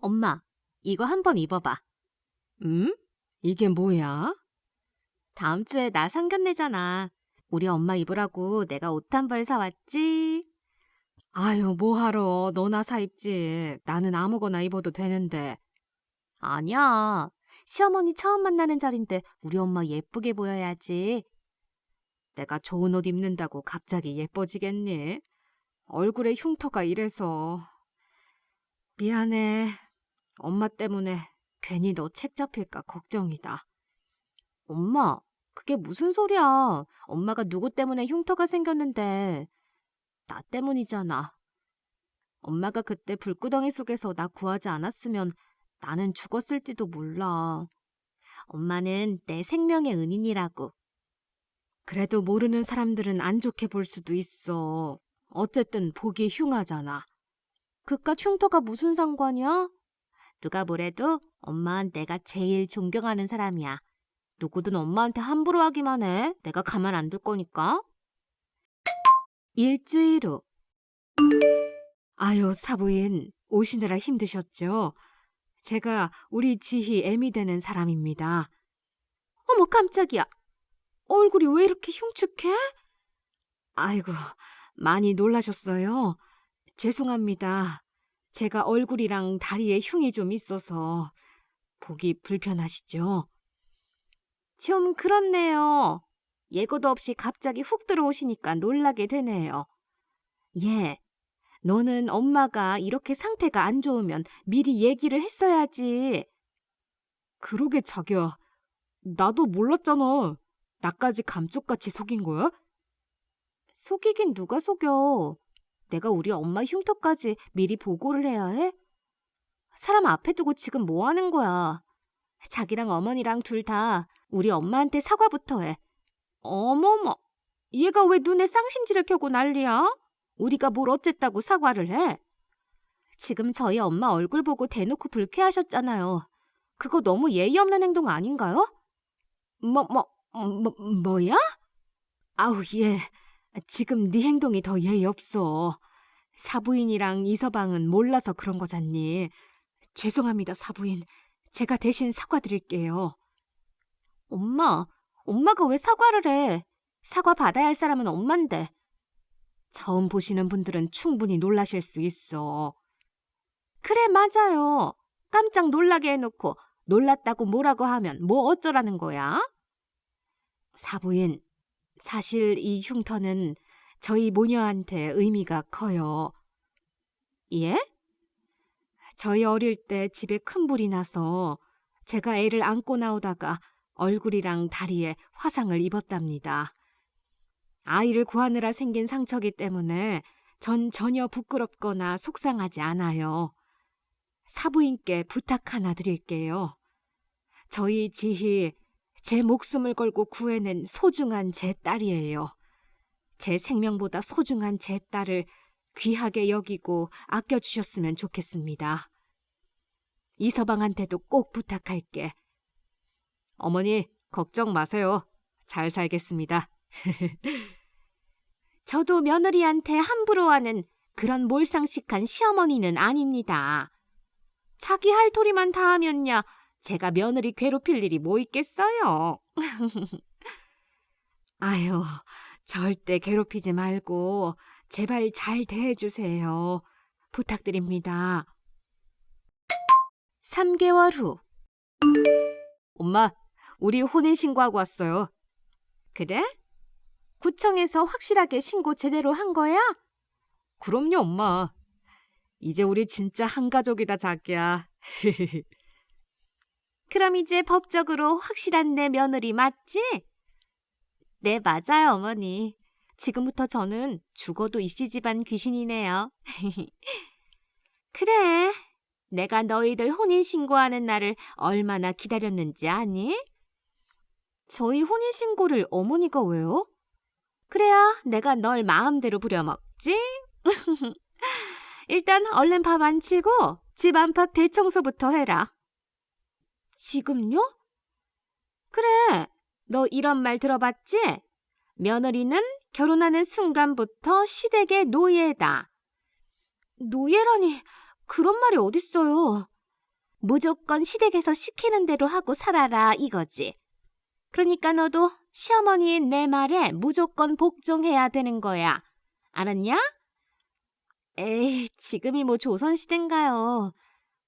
엄마, 이거 한번 입어봐. 음? 이게 뭐야? 다음 주에 나 상견례잖아. 우리 엄마 입으라고 내가 옷 한 벌 사왔지? 아유, 뭐하러. 너나 사 입지. 나는 아무거나 입어도 되는데. 아니야. 시어머니 처음 만나는 자리인데 우리 엄마 예쁘게 보여야지. 내가 좋은 옷 입는다고 갑자기 예뻐지겠니? 얼굴에 흉터가 이래서. 미안해. 엄마 때문에 괜히 너 책 잡힐까 걱정이다. 엄마, 그게 무슨 소리야. 엄마가 누구 때문에 흉터가 생겼는데. 나 때문이잖아. 엄마가 그때 불구덩이 속에서 나 구하지 않았으면 나는 죽었을지도 몰라. 엄마는 내 생명의 은인이라고. 그래도 모르는 사람들은 안 좋게 볼 수도 있어. 어쨌든 보기 흉하잖아. 그깟 흉터가 무슨 상관이야? 누가 뭐래도 엄마는 내가 제일 존경하는 사람이야. 누구든 엄마한테 함부로 하기만 해. 내가 가만 안 둘 거니까. 일주일 후. 아유, 사부인, 오시느라 힘드셨죠? 제가 우리 지희 애미 되는 사람입니다. 어머, 깜짝이야. 얼굴이 왜 이렇게 흉측해? 아이고, 많이 놀라셨어요. 죄송합니다. 제가 얼굴이랑 다리에 흉이 좀 있어서 보기 불편하시죠? 좀 그렇네요. 예고도 없이 갑자기 훅 들어오시니까 놀라게 되네요. 예, 너는 엄마가 이렇게 상태가 안 좋으면 미리 얘기를 했어야지. 그러게 자기야. 나도 몰랐잖아. 나까지 감쪽같이 속인 거야? 속이긴 누가 속여. 내가 우리 엄마 흉터까지 미리 보고를 해야 해? 사람 앞에 두고 지금 뭐 하는 거야? 자기랑 어머니랑 둘 다 우리 엄마한테 사과부터 해. 어머머, 얘가 왜 눈에 쌍심지를 켜고 난리야? 우리가 뭘 어쨌다고 사과를 해? 지금 저희 엄마 얼굴 보고 대놓고 불쾌하셨잖아요. 그거 너무 예의 없는 행동 아닌가요? 뭐, 뭐, 뭐, 뭐야? 아우, 예. 지금 네 행동이 더 예의 없어. 사부인이랑 이서방은 몰라서 그런 거잖니. 죄송합니다, 사부인. 제가 대신 사과드릴게요. 엄마, 엄마가 왜 사과를 해? 사과 받아야 할 사람은 엄만데. 처음 보시는 분들은 충분히 놀라실 수 있어. 그래, 맞아요. 깜짝 놀라게 해놓고 놀랐다고 뭐라고 하면 뭐 어쩌라는 거야? 사부인, 사실 이 흉터는 저희 모녀한테 의미가 커요. 예? 저희 어릴 때 집에 큰 불이 나서 제가 애를 안고 나오다가 얼굴이랑 다리에 화상을 입었답니다. 아이를 구하느라 생긴 상처기 때문에 전 전혀 부끄럽거나 속상하지 않아요. 사부인께 부탁 하나 드릴게요. 저희 지희 제 목숨을 걸고 구해낸 소중한 제 딸이에요. 제 생명보다 소중한 제 딸을 귀하게 여기고 아껴주셨으면 좋겠습니다. 이서방한테도 꼭 부탁할게. 어머니, 걱정 마세요. 잘 살겠습니다. 저도 며느리한테 함부로 하는 그런 몰상식한 시어머니는 아닙니다. 자기 할 도리만 다 하면야 제가 며느리 괴롭힐 일이 뭐 있겠어요. 아유, 절대 괴롭히지 말고 제발 잘 대해주세요. 부탁드립니다. 3개월 후. 엄마, 우리 혼인신고하고 왔어요. 그래? 구청에서 확실하게 신고 제대로 한 거야? 그럼요, 엄마. 이제 우리 진짜 한 가족이다, 자기야. 그럼 이제 법적으로 확실한 내 며느리 맞지? 네, 맞아요, 어머니. 지금부터 저는 죽어도 이씨 집안 귀신이네요. 그래. 내가 너희들 혼인신고하는 날을 얼마나 기다렸는지 아니? 저희 혼인신고를 어머니가 왜요? 그래야 내가 널 마음대로 부려먹지? 일단 얼른 밥 안 치고 집 안팎 대청소부터 해라. 지금요? 그래, 너 이런 말 들어봤지? 며느리는 결혼하는 순간부터 시댁의 노예다. 노예라니, 그런 말이 어딨어요. 무조건 시댁에서 시키는 대로 하고 살아라 이거지. 그러니까 너도 시어머니인 내 말에 무조건 복종해야 되는 거야. 알았냐? 에이, 지금이 뭐 조선시대인가요.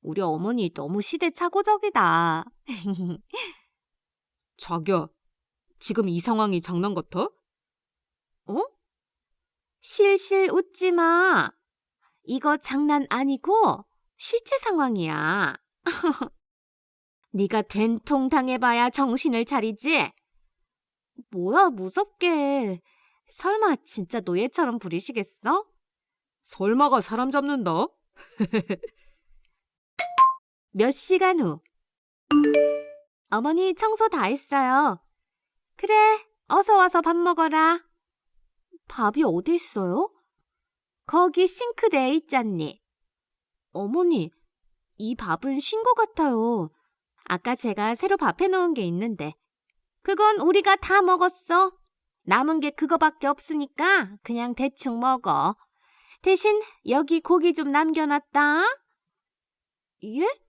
우리 어머니 너무 시대착오적이다. 자기야, 지금 이 상황이 장난 같아? 실실 웃지 마. 이거 장난 아니고 실제 상황이야. 네가 된통 당해봐야 정신을 차리지? 뭐야 무섭게. 설마 진짜 노예처럼 부리시겠어? 설마가 사람 잡는다? 몇 시간 후. 어머니 청소 다 했어요. 그래, 어서 와서 밥 먹어라. 밥이 어디 있어요? 거기 싱크대에 있잖니. 어머니, 이 밥은 신것 같아요. 아까 제가 새로 밥 해 놓은 게 있는데. 그건 우리가 다 먹었어. 남은 게 그거밖에 없으니까 그냥 대충 먹어. 대신 여기 고기 좀 남겨놨다. 예?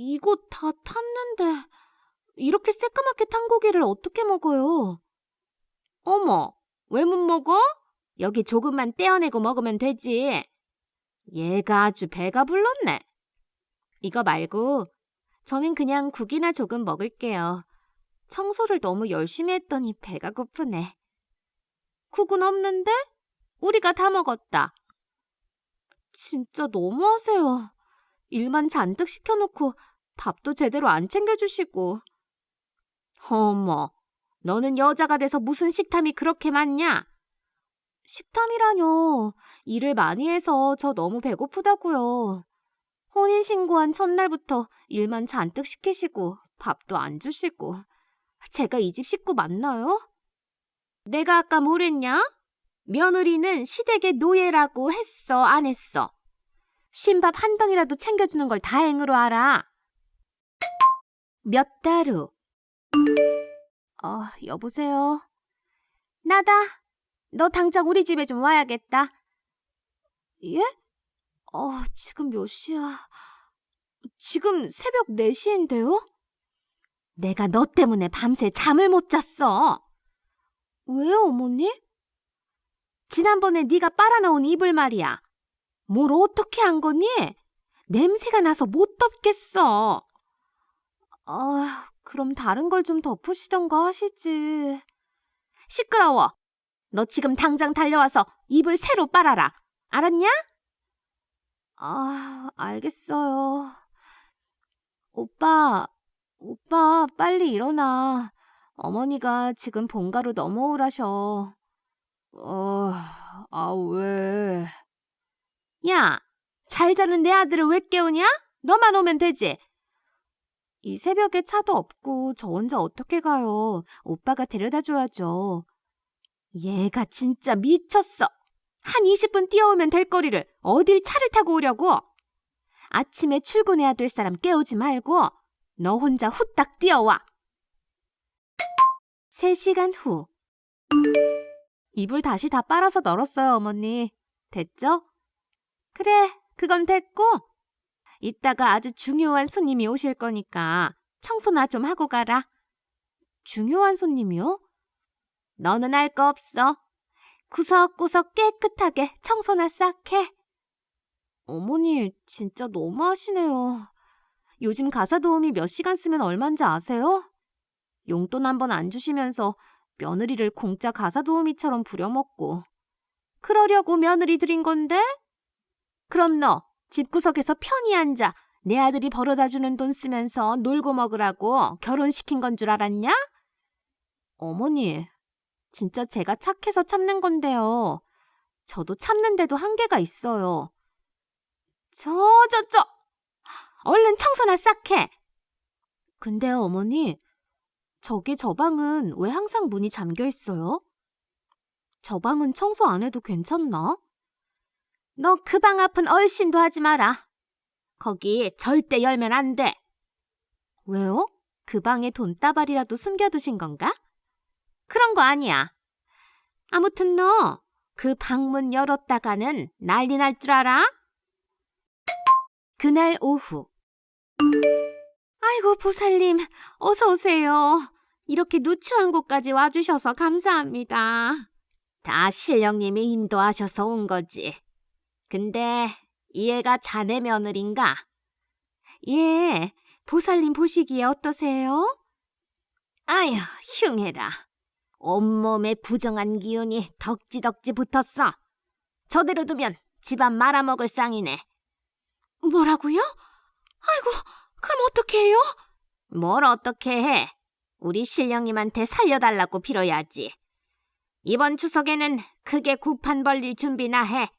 이거 다 탔는데 이렇게 새까맣게 탄 고기를 어떻게 먹어요? 어머, 왜 못 먹어? 여기 조금만 떼어내고 먹으면 되지. 얘가 아주 배가 불렀네. 이거 말고 저는 그냥 국이나 조금 먹을게요. 청소를 너무 열심히 했더니 배가 고프네. 국은 없는데? 우리가 다 먹었다. 진짜 너무하세요. 일만 잔뜩 시켜놓고 밥도 제대로 안 챙겨주시고. 어머, 너는 여자가 돼서 무슨 식탐이 그렇게 많냐? 식탐이라뇨. 일을 많이 해서 저 너무 배고프다고요. 혼인신고한 첫날부터 일만 잔뜩 시키시고 밥도 안 주시고. 제가 이 집 식구 맞나요? 내가 아까 뭐랬냐? 며느리는 시댁의 노예라고 했어, 안 했어? 신밥 한 덩이라도 챙겨주는 걸 다행으로 알아. 몇 달 후. 어, 여보세요. 나다. 너 당장 우리 집에 좀 와야겠다. 예? 어, 지금 몇 시야? 지금 새벽 4시인데요? 내가 너 때문에 밤새 잠을 못 잤어. 왜요, 어머니? 지난번에 네가 빨아놓은 이불 말이야. 뭘 어떻게 한 거니? 냄새가 나서 못 덮겠어. 아, 그럼 다른 걸 좀 덮으시던가 하시지. 시끄러워. 너 지금 당장 달려와서 이불 새로 빨아라. 알았냐? 아, 알겠어요. 오빠, 오빠, 빨리 일어나. 어머니가 지금 본가로 넘어오라셔. 어, 아, 왜? 야, 잘 자는 내 아들을 왜 깨우냐? 너만 오면 되지. 이 새벽에 차도 없고 저 혼자 어떻게 가요? 오빠가 데려다 줘야죠. 얘가 진짜 미쳤어. 한 20분 뛰어오면 될 거리를 어딜 차를 타고 오려고? 아침에 출근해야 될 사람 깨우지 말고 너 혼자 후딱 뛰어와. 3시간 후. 이불 다시 다 빨아서 널었어요, 어머니. 됐죠? 그래, 그건 됐고. 이따가 아주 중요한 손님이 오실 거니까 청소나 좀 하고 가라. 중요한 손님이요? 너는 알 거 없어. 구석구석 깨끗하게 청소나 싹 해. 어머니, 진짜 너무하시네요. 요즘 가사 도우미 몇 시간 쓰면 얼만지 아세요? 용돈 한 번 안 주시면서 며느리를 공짜 가사 도우미처럼 부려먹고. 그러려고 며느리 들인 건데? 그럼 너 집구석에서 편히 앉아 내 아들이 벌어다 주는 돈 쓰면서 놀고 먹으라고 결혼시킨 건 줄 알았냐? 어머니, 진짜 제가 착해서 참는 건데요. 저도 참는데도 한계가 있어요. 저, 저, 저! 얼른 청소나 싹 해! 근데요, 어머니, 저기 저 방은 왜 항상 문이 잠겨 있어요? 저 방은 청소 안 해도 괜찮나? 너 그 방 앞은 얼씬도 하지 마라. 거기 절대 열면 안 돼. 왜요? 그 방에 돈다발이라도 숨겨두신 건가? 그런 거 아니야. 아무튼 너 그 방문 열었다가는 난리 날 줄 알아? 그날 오후. 아이고, 보살님, 어서 오세요. 이렇게 누추한 곳까지 와주셔서 감사합니다. 다 신령님이 인도하셔서 온 거지. 근데 이 애가 자네 며느린가? 예, 보살님 보시기에 어떠세요? 아휴, 흉해라. 온몸에 부정한 기운이 덕지덕지 붙었어. 저대로 두면 집안 말아먹을 쌍이네. 뭐라고요? 아이고, 그럼 어떻게 해요? 뭘 어떻게 해? 우리 신령님한테 살려달라고 빌어야지. 이번 추석에는 크게 구판 벌릴 준비나 해.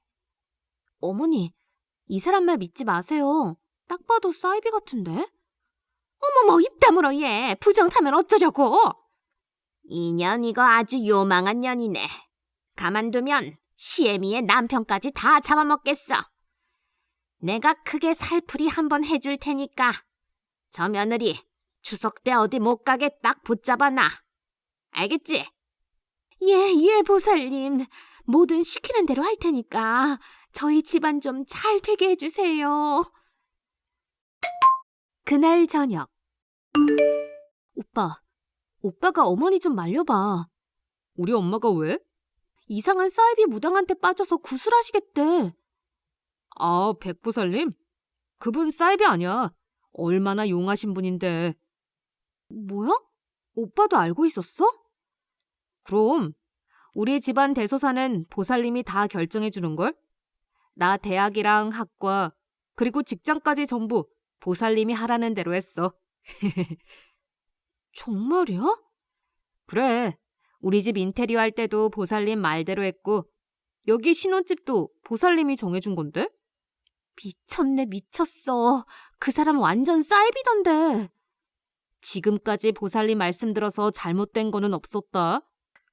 어머니, 이 사람 말 믿지 마세요. 딱 봐도 사이비 같은데? 어머머, 입 다물어 얘. 부정 타면 어쩌려고? 이년 이거 아주 요망한 년이네. 가만두면 시애미의 남편까지 다 잡아먹겠어. 내가 크게 살풀이 한번 해줄 테니까 저 며느리 추석 때 어디 못 가게 딱 붙잡아놔. 알겠지? 예, 예, 보살님. 뭐든 시키는 대로 할 테니까 저희 집안 좀 잘 되게 해주세요. 그날 저녁. 오빠, 오빠가 어머니 좀 말려봐. 우리 엄마가 왜? 이상한 사이비 무당한테 빠져서 구슬하시겠대. 아, 백보살님? 그분 사이비 아니야. 얼마나 용하신 분인데. 뭐야? 오빠도 알고 있었어? 그럼 우리 집안 대소사는 보살님이 다 결정해 주는 걸? 나 대학이랑 학과 그리고 직장까지 전부 보살님이 하라는 대로 했어. 정말이야? 그래. 우리 집 인테리어 할 때도 보살님 말대로 했고 여기 신혼집도 보살님이 정해준 건데? 미쳤네 미쳤어. 그 사람 완전 사이비던데. 지금까지 보살님 말씀 들어서 잘못된 거는 없었다.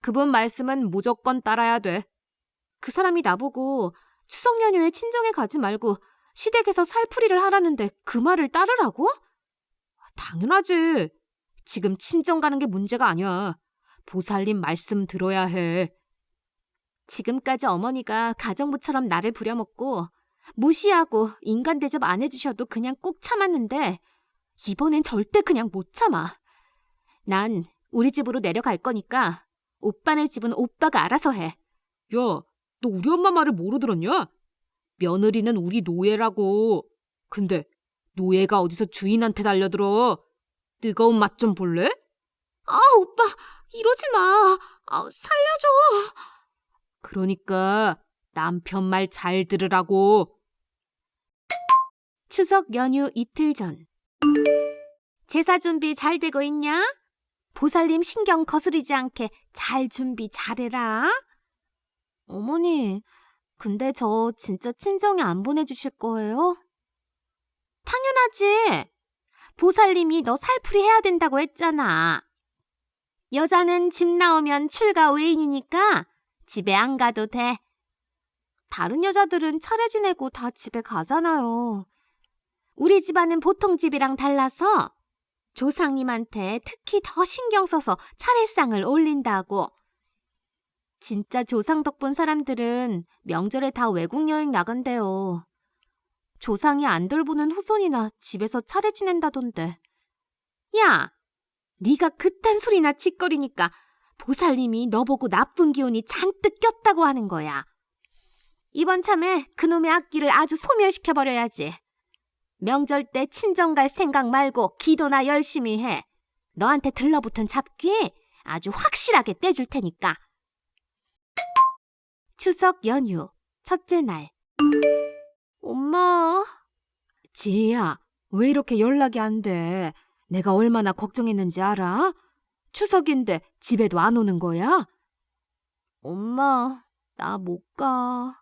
그분 말씀은 무조건 따라야 돼. 그 사람이 나보고 추석 연휴에 친정에 가지 말고 시댁에서 살풀이를 하라는데 그 말을 따르라고? 당연하지. 지금 친정 가는 게 문제가 아니야. 보살님 말씀 들어야 해. 지금까지 어머니가 가정부처럼 나를 부려먹고 무시하고 인간 대접 안 해주셔도 그냥 꾹 참았는데 이번엔 절대 그냥 못 참아. 난 우리 집으로 내려갈 거니까 오빠네 집은 오빠가 알아서 해. 야, 너 우리 엄마 말을 뭐로 들었냐? 며느리는 우리 노예라고. 근데 노예가 어디서 주인한테 달려들어? 뜨거운 맛 좀 볼래? 아, 오빠, 이러지 마. 아, 살려줘. 그러니까 남편 말 잘 들으라고. 추석 연휴 이틀 전. 제사 준비 잘 되고 있냐? 보살님 신경 거스르지 않게 잘 준비 잘해라. 어머니, 근데 저 진짜 친정에 안 보내주실 거예요? 당연하지. 보살님이 너 살풀이 해야 된다고 했잖아. 여자는 집 나오면 출가 외인이니까 집에 안 가도 돼. 다른 여자들은 차례 지내고 다 집에 가잖아요. 우리 집안은 보통 집이랑 달라서 조상님한테 특히 더 신경 써서 차례상을 올린다고. 진짜 조상 덕분 사람들은 명절에 다 외국 여행 나간대요. 조상이 안 돌보는 후손이나 집에서 차례 지낸다던데. 야, 네가 그딴 소리나 짓거리니까 보살님이 너 보고 나쁜 기운이 잔뜩 꼈다고 하는 거야. 이번 참에 그놈의 악기를 아주 소멸시켜버려야지. 명절 때 친정 갈 생각 말고 기도나 열심히 해. 너한테 들러붙은 잡귀 아주 확실하게 떼줄 테니까. 추석 연휴 첫째 날. 엄마. 지혜야, 왜 이렇게 연락이 안 돼? 내가 얼마나 걱정했는지 알아? 추석인데 집에도 안 오는 거야? 엄마, 나 못 가.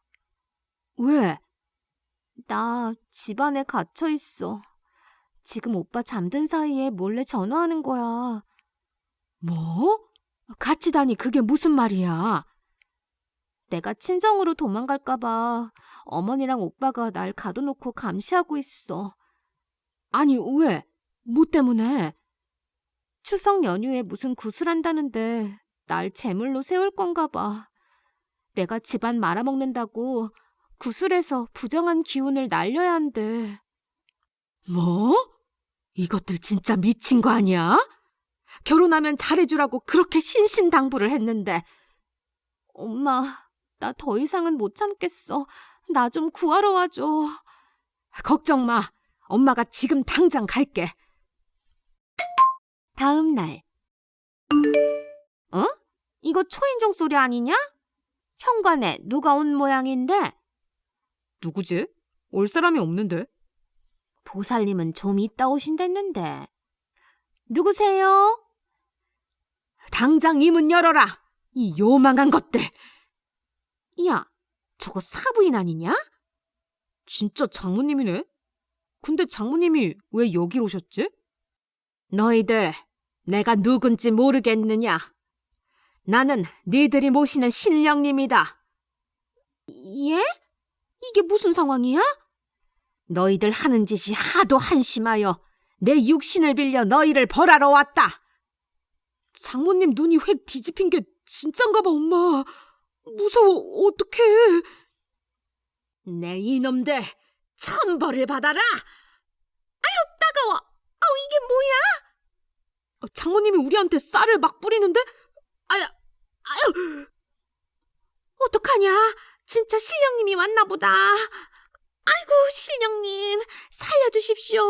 왜? 나 집안에 갇혀 있어. 지금 오빠 잠든 사이에 몰래 전화하는 거야. 뭐? 같이 다니 그게 무슨 말이야? 내가 친정으로 도망갈까봐 어머니랑 오빠가 날 가둬놓고 감시하고 있어. 아니, 왜? 뭐 때문에? 추석 연휴에 무슨 구슬한다는데 날 제물로 세울 건가 봐. 내가 집안 말아먹는다고 구슬에서 부정한 기운을 날려야 한대. 뭐? 이것들 진짜 미친 거 아니야? 결혼하면 잘해주라고 그렇게 신신당부를 했는데 엄마, 나 더 이상은 못 참겠어. 나 좀 구하러 와줘. 걱정 마. 엄마가 지금 당장 갈게. 다음 날. 어? 이거 초인종 소리 아니냐? 현관에 누가 온 모양인데? 누구지? 올 사람이 없는데. 보살님은 좀 이따 오신댔는데. 누구세요? 당장 이 문 열어라. 이 요망한 것들. 야, 저거 사부인 아니냐? 진짜 장모님이네. 근데 장모님이 왜 여길 오셨지? 너희들 내가 누군지 모르겠느냐? 나는 니들이 모시는 신령님이다. 예? 이게 무슨 상황이야? 너희들 하는 짓이 하도 한심하여 내 육신을 빌려 너희를 벌하러 왔다. 장모님 눈이 획 뒤집힌 게 진짠가 봐, 엄마. 무서워, 어떡해. 내 이놈들, 천벌을 받아라! 따가워. 아우, 이게 뭐야? 어, 장모님이 우리한테 쌀을 막 뿌리는데? 아야, 아유! 어떡하냐? 진짜 신령님이 왔나 보다. 아이고, 신령님, 살려주십시오.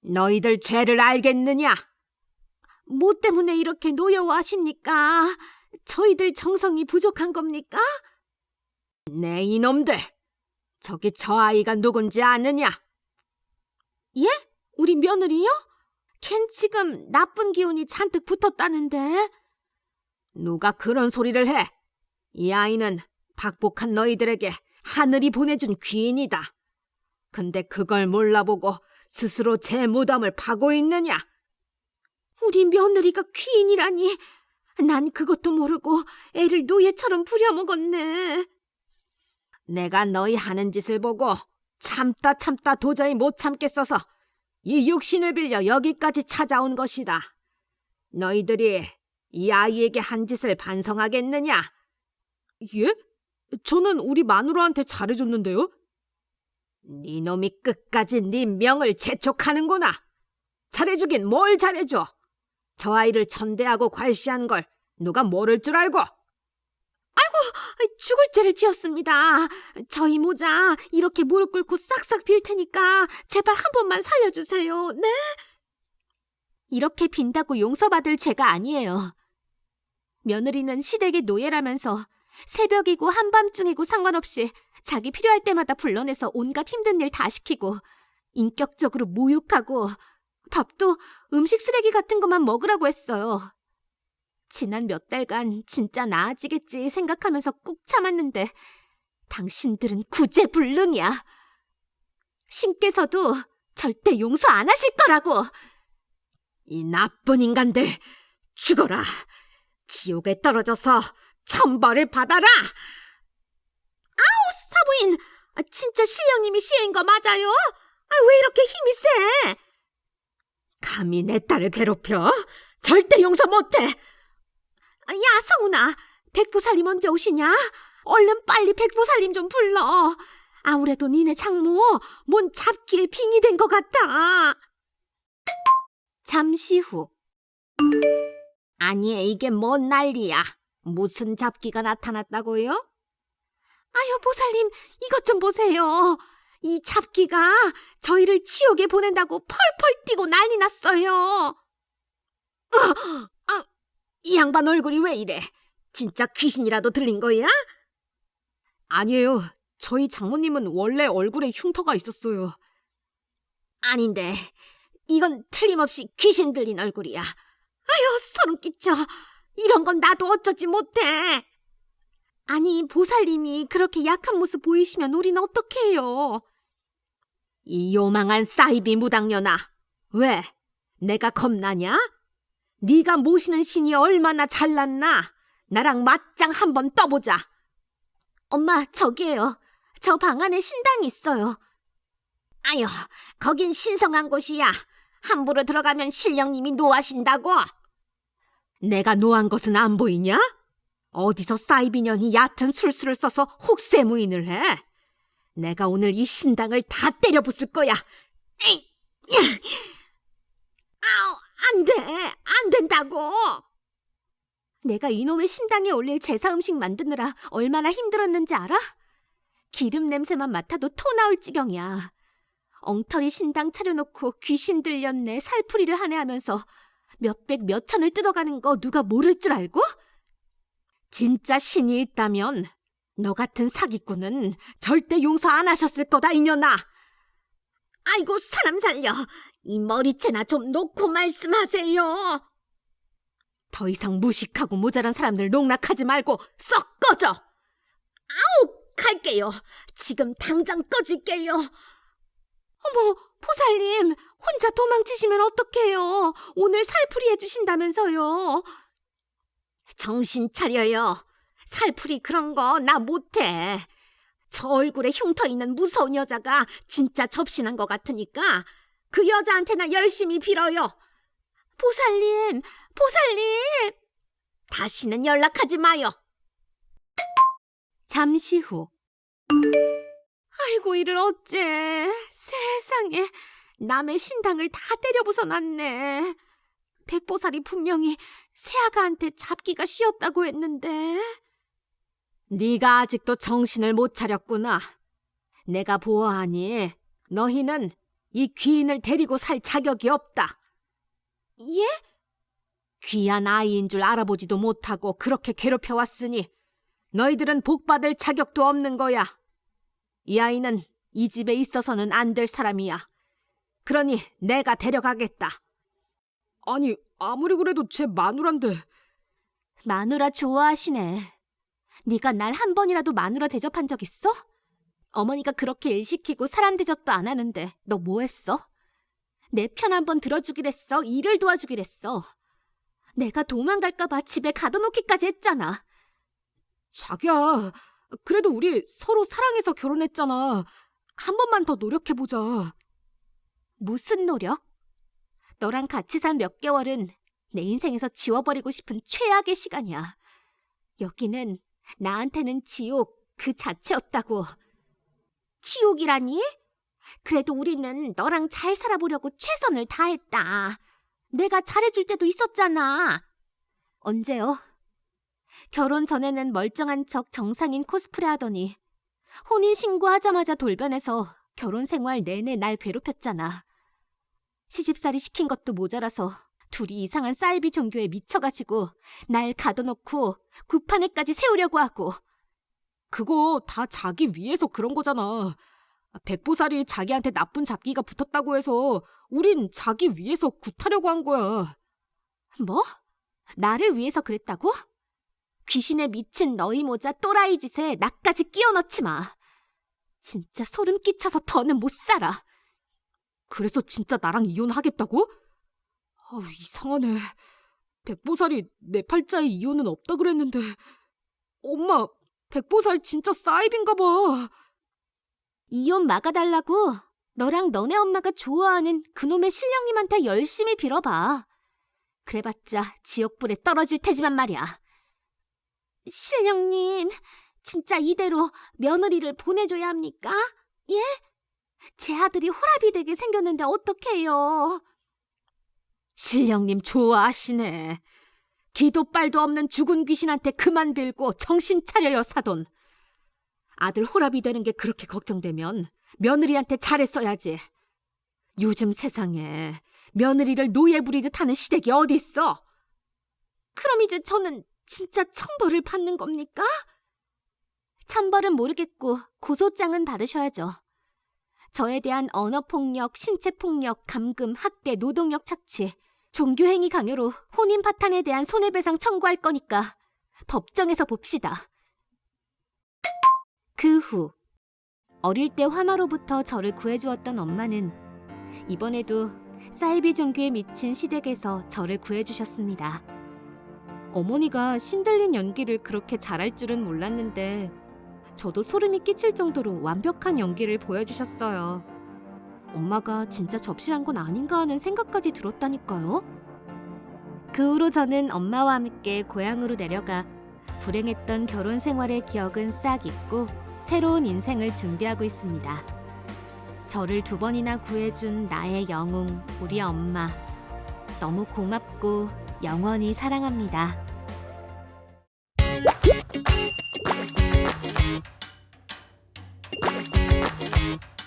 너희들 죄를 알겠느냐? 뭐 때문에 이렇게 노여워하십니까? 저희들 정성이 부족한 겁니까? 내 이놈들! 저기 저 아이가 누군지 아느냐? 예? 우리 며느리요? 걘 지금 나쁜 기운이 잔뜩 붙었다는데. 누가 그런 소리를 해? 이 아이는 박복한 너희들에게 하늘이 보내준 귀인이다. 근데 그걸 몰라보고 스스로 제 무덤을 파고 있느냐? 우리 며느리가 귀인이라니. 난 그것도 모르고 애를 노예처럼 부려먹었네. 내가 너희 하는 짓을 보고 참다 참다 도저히 못 참겠어서 이 육신을 빌려 여기까지 찾아온 것이다. 너희들이 이 아이에게 한 짓을 반성하겠느냐? 예? 저는 우리 마누라한테 잘해줬는데요? 네 놈이 끝까지 네 명을 재촉하는구나. 잘해주긴 뭘 잘해줘. 저 아이를 천대하고 괄시한 걸 누가 모를 줄 알고. 죽을 죄를 지었습니다. 저희 모자 이렇게 무릎 꿇고 싹싹 빌 테니까 제발 한 번만 살려주세요. 네? 이렇게 빈다고 용서받을 죄가 아니에요. 며느리는 시댁의 노예라면서 새벽이고 한밤중이고 상관없이 자기 필요할 때마다 불러내서 온갖 힘든 일 다 시키고 인격적으로 모욕하고 밥도 음식 쓰레기 같은 것만 먹으라고 했어요. 지난 몇 달간 진짜 나아지겠지 생각하면서 꾹 참았는데 당신들은 구제불능이야. 신께서도 절대 용서 안 하실 거라고. 이 나쁜 인간들 죽어라. 지옥에 떨어져서 천벌을 받아라. 사부인, 아, 진짜 신령님이 시인 거 맞아요? 아, 왜 이렇게 힘이 세? 감히 내 딸을 괴롭혀? 절대 용서 못해. 아, 야, 성훈아, 백보살님 언제 오시냐? 얼른 빨리 백보살님 좀 불러. 아무래도 니네 장모 뭔 잡기에 빙이 된 것 같다. 잠시 후. 아니 이게 뭔 난리야? 무슨 잡기가 나타났다고요? 아유, 보살님, 이것 좀 보세요. 이 잡기가 저희를 지옥에 보낸다고 펄펄 뛰고 난리 났어요. 이 양반 얼굴이 왜 이래? 진짜 귀신이라도 들린 거야? 아니에요. 저희 장모님은 원래 얼굴에 흉터가 있었어요. 아닌데, 이건 틀림없이 귀신 들린 얼굴이야. 아유, 소름 끼쳐. 이런 건 나도 어쩌지 못해. 아니, 보살님이 그렇게 약한 모습 보이시면 우린 어떡해요? 이 요망한 사이비 무당녀나. 왜? 내가 겁나냐? 네가 모시는 신이 얼마나 잘났나? 나랑 맞짱 한번 떠보자. 엄마, 저기에요. 저 방 안에 신당이 있어요. 아유, 거긴 신성한 곳이야. 함부로 들어가면 신령님이 노하신다고. 내가 노한 것은 안 보이냐? 어디서 사이비년이 얕은 술수를 써서 혹세무인을 해? 내가 오늘 이 신당을 다 때려 부술 거야. 에이, 아우, 안 돼. 안 된다고. 내가 이놈의 신당에 올릴 제사 음식 만드느라 얼마나 힘들었는지 알아? 기름 냄새만 맡아도 토 나올 지경이야. 엉터리 신당 차려놓고 귀신 들렸네 살풀이를 하네 하면서 몇백 몇천을 뜯어가는 거 누가 모를 줄 알고? 진짜 신이 있다면 너 같은 사기꾼은 절대 용서 안 하셨을 거다 이년아. 아이고 사람 살려. 이 머리채나 좀 놓고 말씀하세요. 더 이상 무식하고 모자란 사람들 농락하지 말고 썩 꺼져. 갈게요. 지금 당장 꺼질게요. 어머, 포살님, 혼자 도망치시면 어떡해요? 오늘 살풀이 해주신다면서요. 정신 차려요. 살풀이 그런 거 나 못해. 저 얼굴에 흉터 있는 무서운 여자가 진짜 접신한 것 같으니까 그 여자한테나 열심히 빌어요. 보살님, 보살님! 다시는 연락하지 마요. 잠시 후. 아이고, 이를 어째. 세상에. 남의 신당을 다 때려 부숴놨네. 백보살이 분명히 새아가한테 잡기가 쉬었다고 했는데. 네가 아직도 정신을 못 차렸구나. 내가 보아하니 너희는 이 귀인을 데리고 살 자격이 없다. 예? 귀한 아이인 줄 알아보지도 못하고 그렇게 괴롭혀 왔으니 너희들은 복받을 자격도 없는 거야. 이 아이는 이 집에 있어서는 안 될 사람이야. 그러니 내가 데려가겠다. 아니, 아무리 그래도 제 마누란데. 마누라 좋아하시네. 네가 날 한 번이라도 마누라 대접한 적 있어? 어머니가 그렇게 일 시키고 사람 대접도 안 하는데 너 뭐 했어? 내 편 한 번 들어주기랬어. 일을 도와주기랬어. 내가 도망갈까 봐 집에 가둬놓기까지 했잖아. 자기야, 그래도 우리 서로 사랑해서 결혼했잖아. 한 번만 더 노력해보자. 무슨 노력? 너랑 같이 산 몇 개월은 내 인생에서 지워버리고 싶은 최악의 시간이야. 여기는 나한테는 지옥 그 자체였다고. 지옥이라니? 그래도 우리는 너랑 잘 살아보려고 최선을 다했다. 내가 잘해줄 때도 있었잖아. 언제요? 결혼 전에는 멀쩡한 척 정상인 코스프레 하더니 혼인 신고하자마자 돌변해서 결혼 생활 내내 날 괴롭혔잖아. 시집살이 시킨 것도 모자라서 둘이 이상한 사이비 종교에 미쳐가지고 날 가둬놓고 구판에까지 세우려고 하고 그거 다 자기 위해서 그런 거잖아. 백보살이 자기한테 나쁜 잡기가 붙었다고 해서 우린 자기 위해서 굿하려고 한 거야. 뭐? 나를 위해서 그랬다고? 귀신에 미친 너희 모자 또라이 짓에 나까지 끼워 넣지 마. 진짜 소름 끼쳐서 더는 못 살아. 그래서 진짜 나랑 이혼하겠다고? 아, 이상하네. 백보살이 내 팔자에 이혼은 없다 그랬는데. 엄마, 백보살 진짜 사이비인가 봐. 이혼 막아달라고 너랑 너네 엄마가 좋아하는 그놈의 신령님한테 열심히 빌어봐. 그래봤자 지옥불에 떨어질 테지만 말이야. 신령님, 진짜 이대로 며느리를 보내줘야 합니까? 예? 제 아들이 호랍이 되게 생겼는데 어떡해요? 신령님 좋아하시네. 기도 빨도 없는 죽은 귀신한테 그만 빌고 정신 차려요, 사돈. 아들 호랍이 되는 게 그렇게 걱정되면 며느리한테 잘했어야지. 요즘 세상에 며느리를 노예 부리듯 하는 시댁이 어디 있어? 그럼 이제 저는 진짜 천벌을 받는 겁니까? 천벌은 모르겠고 고소장은 받으셔야죠. 저에 대한 언어폭력, 신체폭력, 감금, 학대, 노동력 착취, 종교행위 강요로 혼인 파탄에 대한 손해배상 청구할 거니까 법정에서 봅시다. 그 후 어릴 때 화마로부터 저를 구해주었던 엄마는 이번에도 사이비 종교에 미친 시댁에서 저를 구해주셨습니다. 어머니가 신들린 연기를 그렇게 잘할 줄은 몰랐는데 저도 소름이 끼칠 정도로 완벽한 연기를 보여주셨어요. 엄마가 진짜 접실한 건 아닌가 하는 생각까지 들었다니까요. 그 후로 저는 엄마와 함께 고향으로 내려가 불행했던 결혼 생활의 기억은 싹 잊고 새로운 인생을 준비하고 있습니다. 저를 두 번이나 구해준 나의 영웅, 우리 엄마. 너무 고맙고 영원히 사랑합니다. Thank you.